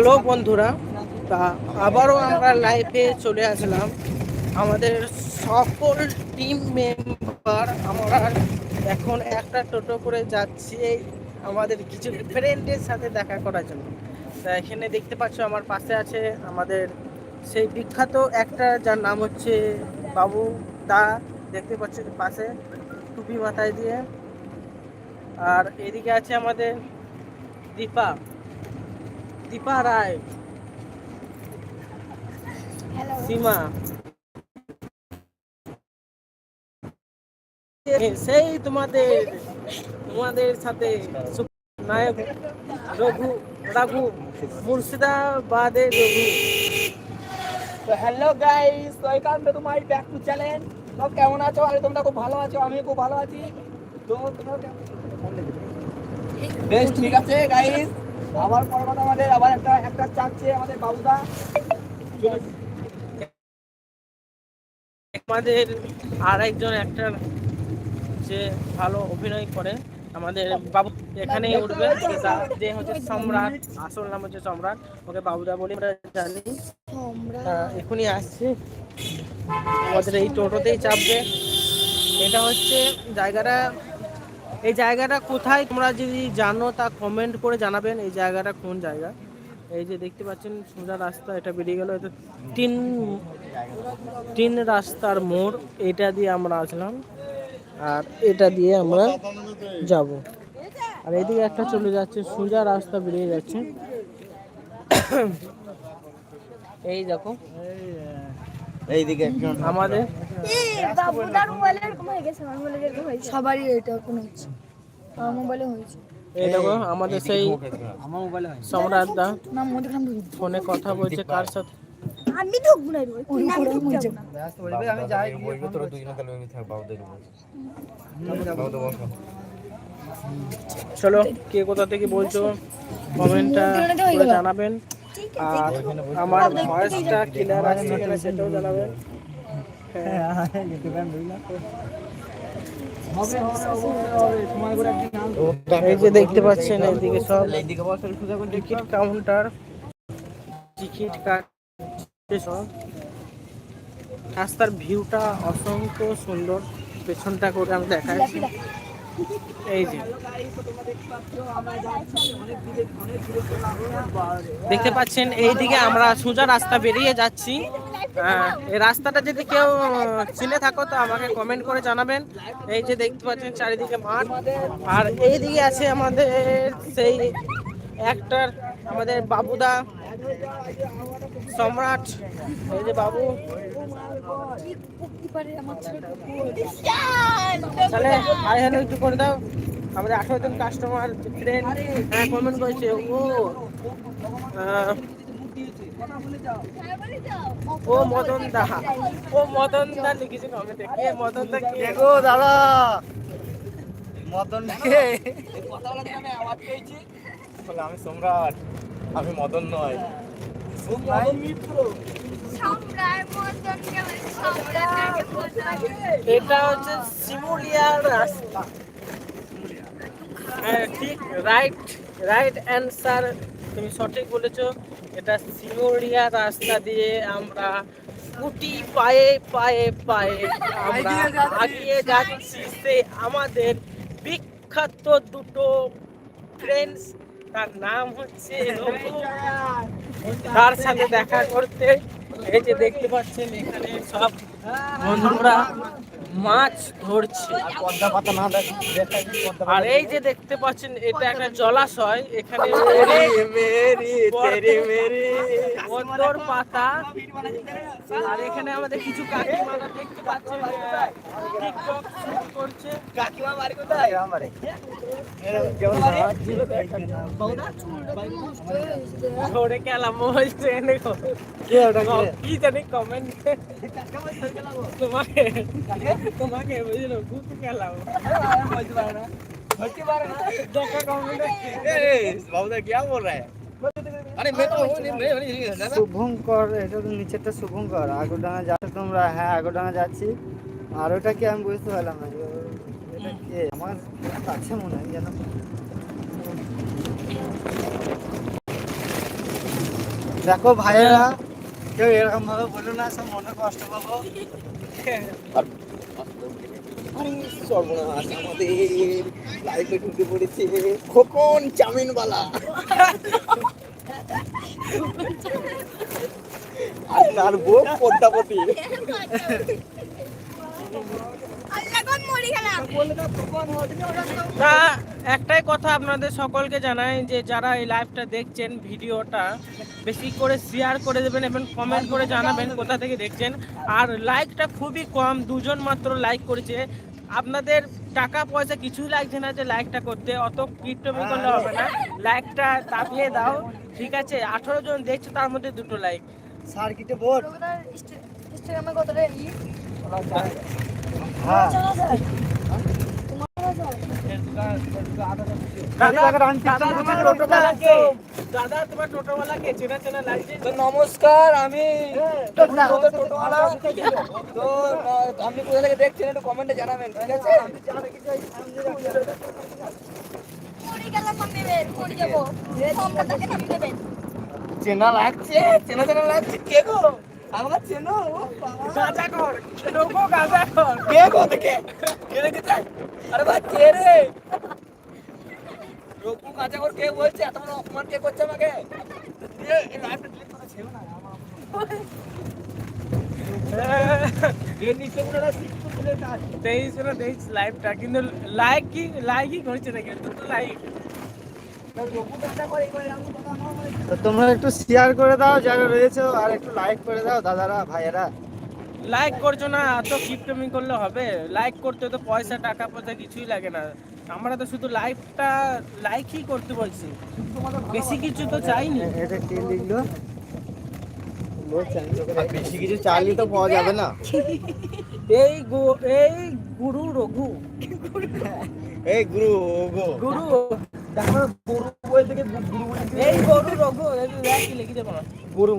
Hello বন্ধুরা, তা আবারও আমরা লাইভে চলে আসলাম। আমাদের সকল টিম মেম্বার আমরা এখন একটা টোটো করে যাচ্ছি আমাদের কিছু ফ্রেন্ডের সাথে দেখা করার জন্য। তা এখানে দেখতে পাচ্ছ আমার পাশে আছে আমাদের সেই বিখ্যাত একটা, যার নাম হচ্ছে বাবু দা। দেখতে পাচ্ছ পাশে টুপি মাথায় দিয়ে। আর এদিকে আছে আমাদের দীপা। দীপা রায়। সীমা। সেই তোমাদের তোমাদের সাথে নায়ক রঘু রাঘু মুর্শিদাবাদের রঘু। তো hello guys welcome to my back to channel সব কেমন আছো? আরে তোমরা খুব ভালো আছো আমি খুব ভালো আছি। তো তোমরা কেমন? বেশ ঠিক আছে গাইস আবার পর্বত আমাদের আবার একটা একটা চাচ্ছে আমাদের বাবুদা। আমাদের আর একজন অ্যাক্টর যে ভালো অভিনয় করে আমাদের বাবু এখানেই উঠবে যে হচ্ছে সম্রাট আসল নাম হচ্ছে সম্রাট ওকে বাবুদা বলে আমরা জানি। এখনই আসছে। আমাদের এই টোটোতেই চাপবে। এটা হচ্ছে জায়গাটা এই জায়গাটা কোথায়? তোমরা যদি জানো, তা কমেন্ট করে জানাবেন এই জায়গাটা কোন জায়গা। এই যে দেখতে পাচ্ছেন, সোজা রাস্তা, এটা বেরিয়ে গেল। এটা তিন তিন রাস্তার মোড়। এটা দিয়ে আমরা আসলাম, আর এটা দিয়ে আমরা যাব। আর এদিকে একটা চলে যাচ্ছে, সোজা রাস্তা বেরিয়ে যাচ্ছে। এই দেখো। এইদিকে আমাদের? বাবুদার মোবাইলে এরকম হয়ে গেছে আমার মোবাইলে এরকম হয়েছে সবারই এটা এখন হচ্ছে আমার মোবাইলে হয়েছে। এই দেখো আমাদের সেই আমার মোবাইলে হয় সম্রাট দা না মধ্যে ফোনে কথা বলছে কার সাথে? আমি ঢুকবো না ওই করে যাই ওই চলো কে কোথা থেকে বলছো? কমেন্টটা জানাবেন। আর আমার ভয়েসটা ক্লিয়ার আসছে কিনা সেটাও জানাবেন হ্যাঁ হবে হবে হবে হবে সময় করে একদিন আসব এই যে দেখতে পাচ্ছেন এইদিকে সব। এইদিকে বসো সোজা করে টিকিট কাউন্টার টিকিট কাটছে সব। রাস্তার ভিউটা অসংখ্য সুন্দর পেছনটা করে আমি দেখাচ্ছি। এই যে। দেখতে পাচ্ছেন, এইদিকে আমরা সোজা রাস্তা বেরিয়ে যাচ্ছি। রাস্তাটা যদি কেউ চিনে থাকো, তো আমাকে কমেন্ট করে জানাবেন। এই যে দেখতে পাচ্ছেন, চারিদিকে মাঠ। আর এইদিকে আছে আমাদের সেই একটার, আমাদের বাবুদা। সম্রাট। এই যে বাবু। তাহলে আই হ্যালো একটু করে দাও। আমাদের আঠারো জন কাস্টমার ফ্রেন্ড হ্যাঁ কমেন্ট করেছে। ও। ও মদন দা। ও মদন দা লিখেছে কমেন্টে। কে মদন দা কে? গো দাদা? মদন কে? কথা বলার আওয়াজ পেয়েছি। আমি সম্রাট আমি মদন নয়। এটা হচ্ছে শিমুলিয়ার রাস্তা। হ্যাঁ ঠিক রাইট রাইট অ্যান্সার তুমি সঠিক বলেছ। এটা শিমুলিয়া রাস্তা দিয়ে আমরা গুটি পায়ে পায়ে পায়ে আমরা আগিয়ে যাচ্ছি। সে আমাদের বিখ্যাত দুটো ফ্রেন্ডস তার নাম হচ্ছে তার সাথে দেখা করতে এই যে দেখতে পাচ্ছেন এখানে সব বন্ধুরা। মাছ ধরছে। আর এই যে দেখতে পাচ্ছেন এটা একটা জলাশয় এখানে পদ্মর পাতা। আর এখানে আমাদের কিছু কাকিমারা দেখতে পাচ্ছেন টিকটক শুট করছে। কাকিমা বাড়ি কোথায়? আমারে তোমাকে বুঝলো ভূত এটা তো নিচেরটা শুভঙ্কর তোমরা হ্যাঁ যাচ্ছি আর ওটা কি আমি বুঝতে পারলাম না কে আমার কাছে মনে হয় যেন দেখো ভাইয়েরা কেউ এরকম ভাবে বলো না সব মনে কষ্ট পাবো সর্বনাশ আমাদের লাইফে ঢুকে পড়েছে। খোকন আর তার বউ তা, একটাই কথা আপনাদের সকলকে জানাই যে, যারা এই লাইভটা দেখছেন, ভিডিওটা বেশি করে শেয়ার করে দেবেন এবং কমেন্ট করে জানাবেন কোথা থেকে দেখছেন। আর লাইকটা খুবই কম, দুজন মাত্র লাইক করেছে। আপনাদের টাকা পয়সা কিছুই লাগছে না যে লাইকটা করতে। অত কিটমি করলে হবে না। লাইকটা তাপিয়ে দাও ঠিক আছে? আঠারো জন দেখছ তার মধ্যে দুটো লাইক সার্কিটে বোর্ড ইনস্টাগ্রামে কত রে হ্যাঁ। নমস্কার, আমি আপনি কোথা থেকে দেখছেন একটু কমেন্টে জানাবেন ঠিক আছে চেনা লাগছে, চেনা চেনা লাগছে। কে গো? আমার চেনো। গাঁজা কর লোকো গাঁজা কর কে গো দেখে কে রেখেছে আরে ভাই কে রে? রঘু করে কে বলছে? এত বড় অপমান কে করছে আমাকে। তেইশ না তেইশ লাইভটা কিন্তু লাইক কি লাইকই করছে না কিন্তু লাইক রঘু কাঁচা করে এরকম কথা। তো তোমরা একটু শেয়ার করে দাও যারা রয়েছে আর একটু লাইক করে দাও দাদারা ভাইয়েরা। লাইক করছ না এত কিপটমি করলে হবে? লাইক করতে তো পয়সা টাকা পয়সা কিছুই লাগে না। আমরা তো শুধু লাইভটা লাইকই করতে বলছি। বেশি কিছু তো চাইনি। এটা কে লিখলো? বেশি কিছু চাইলে তো পাওয়া যাবে না। এই গো- এই গুরু রঘু। এই গুরু গো গুরু দেখো গরু থেকে গুরু এই গরু রঘু কি লিখে দেবো না গরু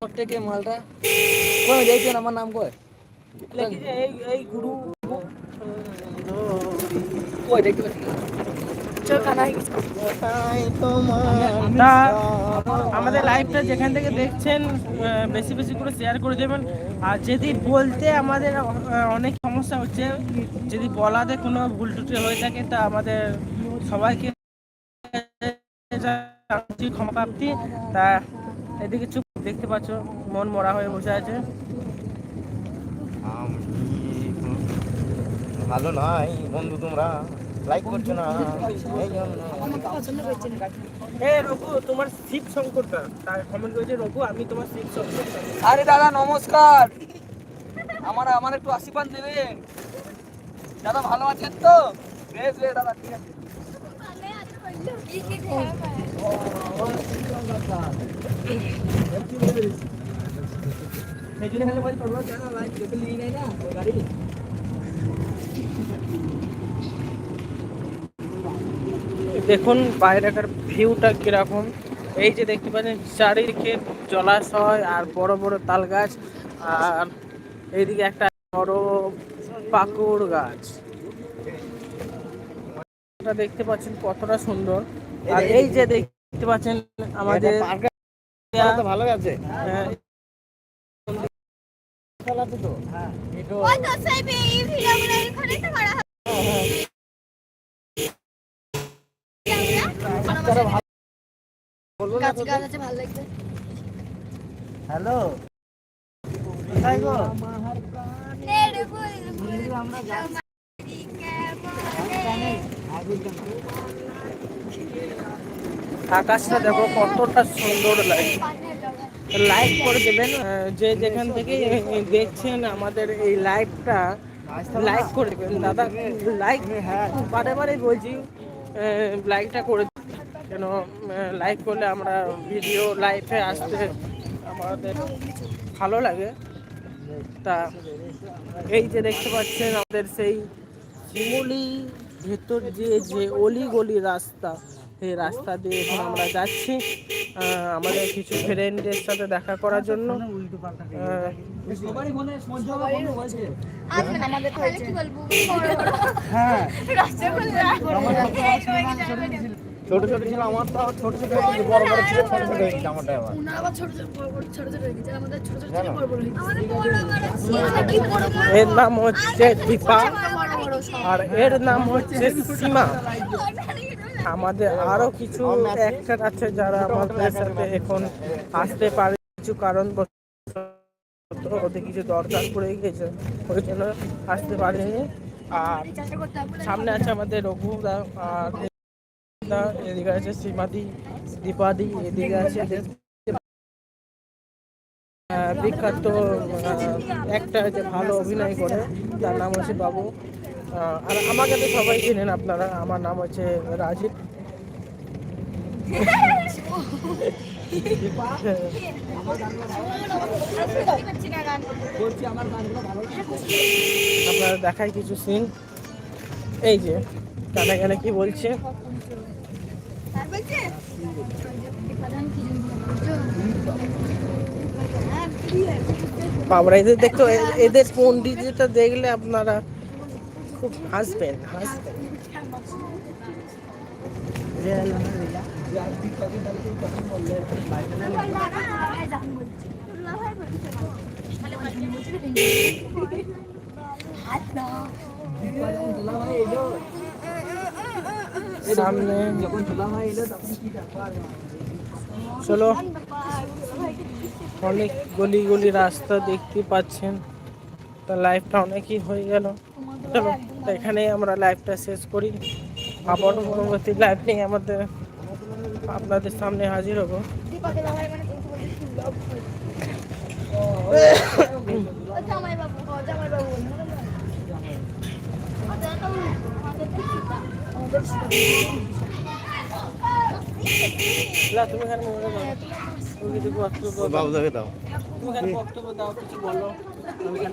প্রত্যেকে মালটা? কই দেখছেন আমার নাম কই এই এই গুরু। কই দেখতে পাচ্ছি আমাদের লাইভটা যেখান থেকে দেখছেন বেশি বেশি করে শেয়ার করে দেবেন। আর যদি বলতে আমাদের অনেক সমস্যা হচ্ছে যদি বলাতে কোনো ভুল টুটি হয়ে থাকে তা আমাদের সবাইকে ক্ষমা প্রাপ্তি তা এদিকে চুপ দেখতে পাচ্ছ মন মরা হয়ে বসে আছে ভালো নাই বন্ধু তোমরা লাইক করছ না এই রঘু তোমার শিব শঙ্করটা তার কমেন্ট করেছে রঘু আমি তোমার শিব শঙ্কর আরে দাদা নমস্কার আমার আমার একটু আশীর্বাদ দেবেন দাদা ভালো আছেন তো বেশ বেশ দাদা ঠিক আছে দেখুন বাইরেকার ভিউটা কীরকম। এই যে দেখতে পাচ্ছেন, চারিদিকে জলাশয় আর বড় বড় তাল গাছ, আর এইদিকে একটা বড় পাকুড় গাছ। এটা দেখতে পাচ্ছেন কতটা সুন্দর। আর এই যে দেখতে পাচ্ছেন আমাদের তো ভালো আছে আহ, ওই তো সেই আকাশটা দেখো কতটা সুন্দর লাগে লাইক করে দেবেন যে যেখান থেকে দেখছেন আমাদের এই লাইভটা লাইক করে দেবেন। দাদা লাইক বারে বারে বলছি লাইকটা করে। কেন লাইক করলে আমরা ভিডিও লাইভে আসতে আমাদের ভালো লাগে। তা, এই যে দেখতে পাচ্ছেন আমাদের সেই শিমুলি ভেতর দিয়ে যে অলি গলি রাস্তা সেই রাস্তা দিয়ে এখন আমরা যাচ্ছি আহ, আমাদের কিছু ফ্রেন্ডের সাথে দেখা করার জন্য। বলব? হ্যাঁ। ছোট ছোট ছিল আমার তো ছোট ছোট বড় বড় ছিল ছোট ছোট হয়ে গেছে আমারটা আবার। ছোট ছোট বড় বড় ছোট ছোট হয়ে গেছে আমাদের ছোট ছোট বড় বড় হয়ে গেছে। আমাদের বড় বড় কি বড় বড়? এর নাম হচ্ছে দীপা। আর এর নাম হচ্ছে সীমা। আমাদের আরও কিছু অ্যাক্টর আছে যারা আমাদের সাথে এখন আসতে পারে কিছু কারণ ওদের কিছু দরকার পড়ে গেছে ওই জন্য আসতে পারেনি। আর সামনে আছে আমাদের রঘুদা আর এদিকে আছে সীমাদি দীপাদি এদিকে আছে বিখ্যাত একটা যে ভালো অভিনয় করে, তার নাম হচ্ছে বাবু। আর আমাকে তো সবাই চেনেন আপনারা, আমার নাম হচ্ছে রাজীব। আপনারা দেখায় কিছু সিন এই যে গানে গানে কি বলছে? বাবরা এদের দেখতো এ- এদের পন্ডিতটা দেখলে আপনারা খুব হাসবেন হাসবেন সামনে যখন ব্যাপার চলো। অনেক গলি গলি রাস্তা দেখতে পাচ্ছেন। তা লাইফটা অনেকই হয়ে গেল। চলো এখানেই আমরা লাইফটা শেষ করি। আবার পরবর্তী লাইফ নিয়ে আমাদের আপনাদের সামনে হাজির হব। জামাই বাবু জামাই বাবু তুমি এখানে মনে করো তুমি কিছু বক্তব্য দাও। বাবুদাকে দাও। তুমি এখানে বক্তব্য দাও কিছু বলো। আমি এখানে